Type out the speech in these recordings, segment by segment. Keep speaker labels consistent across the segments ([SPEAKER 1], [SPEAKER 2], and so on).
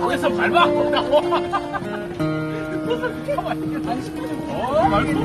[SPEAKER 1] 거기서 밟아!
[SPEAKER 2] 무슨 피가 많이 안
[SPEAKER 1] 시키는
[SPEAKER 3] 거? 어, 말고.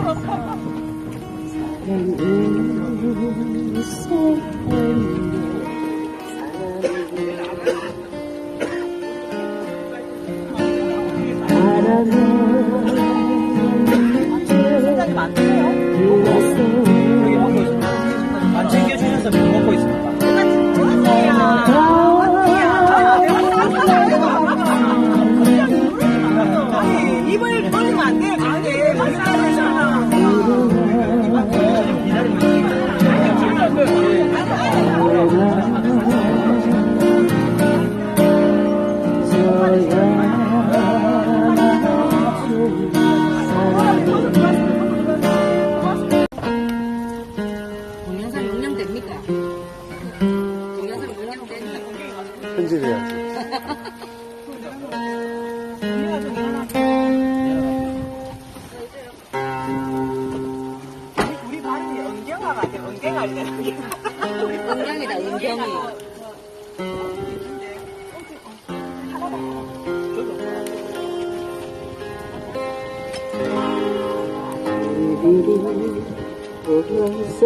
[SPEAKER 4] 해야지.
[SPEAKER 2] 우리 발음이 은경아 같아. 은경아 같아.
[SPEAKER 5] 은경이다, 은경이.
[SPEAKER 1] 어디서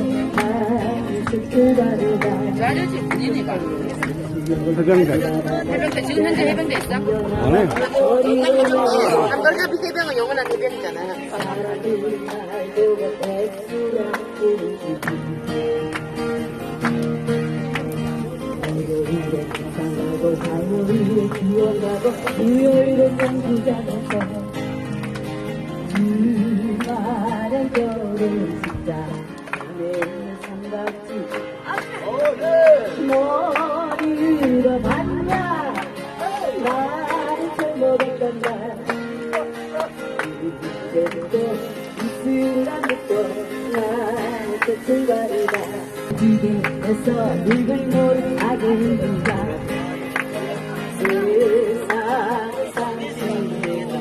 [SPEAKER 5] 저 아저씨 군인이가.
[SPEAKER 3] 해병대.
[SPEAKER 5] 지금 현재 해병대 있어?
[SPEAKER 3] 안 해.
[SPEAKER 2] 한걸잡이 해병은 영원한 해병이잖아.
[SPEAKER 1] 무효일 상승해가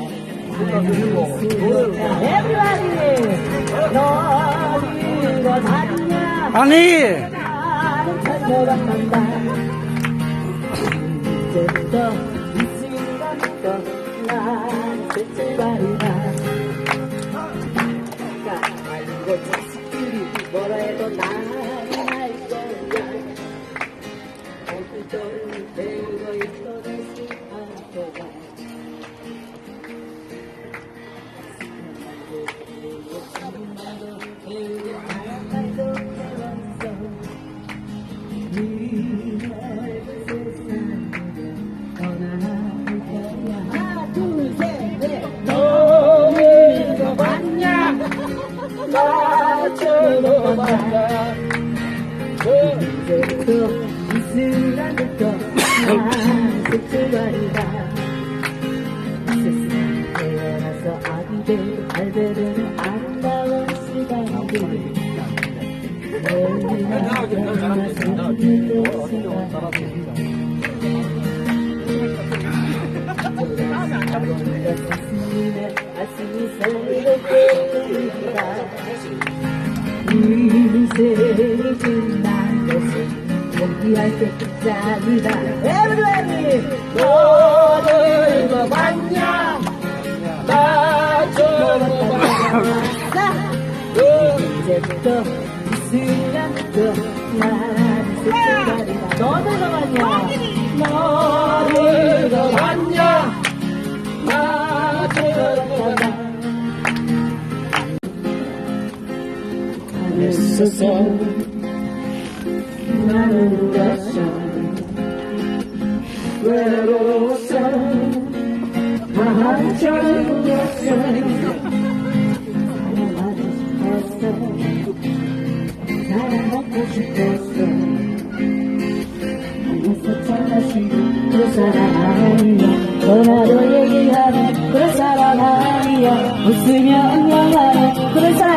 [SPEAKER 1] Everybody 너를 봤냐
[SPEAKER 3] 아니!
[SPEAKER 1] 이제부터 나 끝을가리다 세상 태어나서 알 되는 아름다운 시간들 시간들 스님의 아침이 소리로 깨우리다 인생이 것은 포기할 때 끝장이다 에브리바디 너를 더 봤냐 나처럼 봤냐 이제부터 이 순간부터 나는 끝장이다 너를 더 봤냐 너를 더 봤냐 나처럼 봤냐 있어서 Kurasa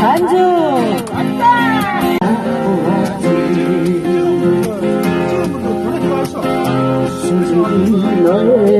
[SPEAKER 1] 반주. 수줍은 너의